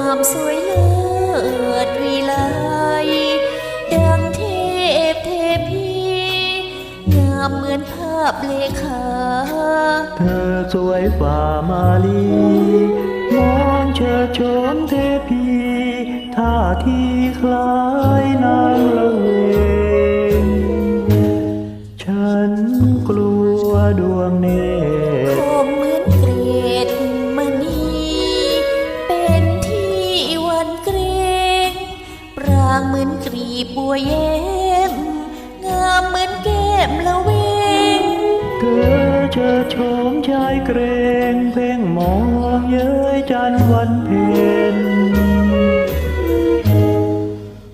ามสวยเลิศวิไลดังเทพเทพีงามเหมือนภาพเลขาเธอสวยฝ่ามาลีมองเชิดชมเทพีท่าที่คล้ายนางละางเหมือนกรีบบัวแย้มงามเหมือนแก้มละเวงเธอเชิดโฉมชายเกรงเพ่งมองเย้ยจันวันเพ็ญ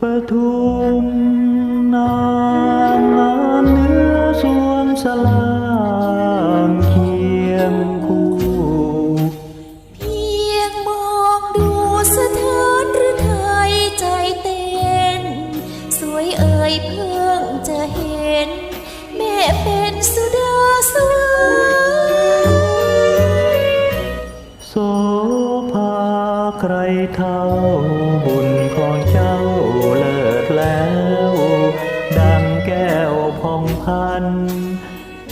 ปทุมนางงามเนื้อสวมสลา ใครเท่าบุญของเจ้าเลิศแล้ว ดังแก้วพองพัน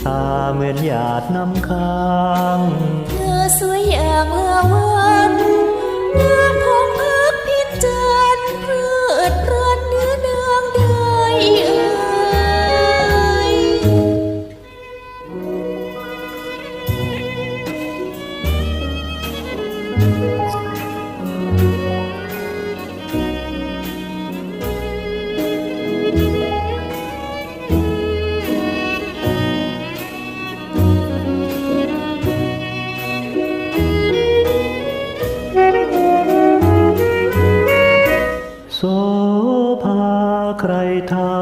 ตาเหมือนหยาดน้ำค้าง เธอสวยอย่างละวัน ใครเท่า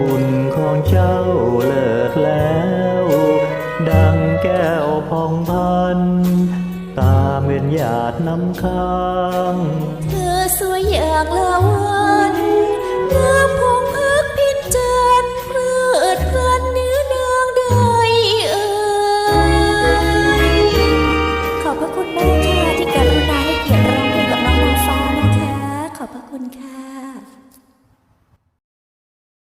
บุญของเจ้าเลิศแล้ว ดังแก้วพองพัน ตาเมียนหยาดน้ำค้าง เธอสวยอย่างละวัน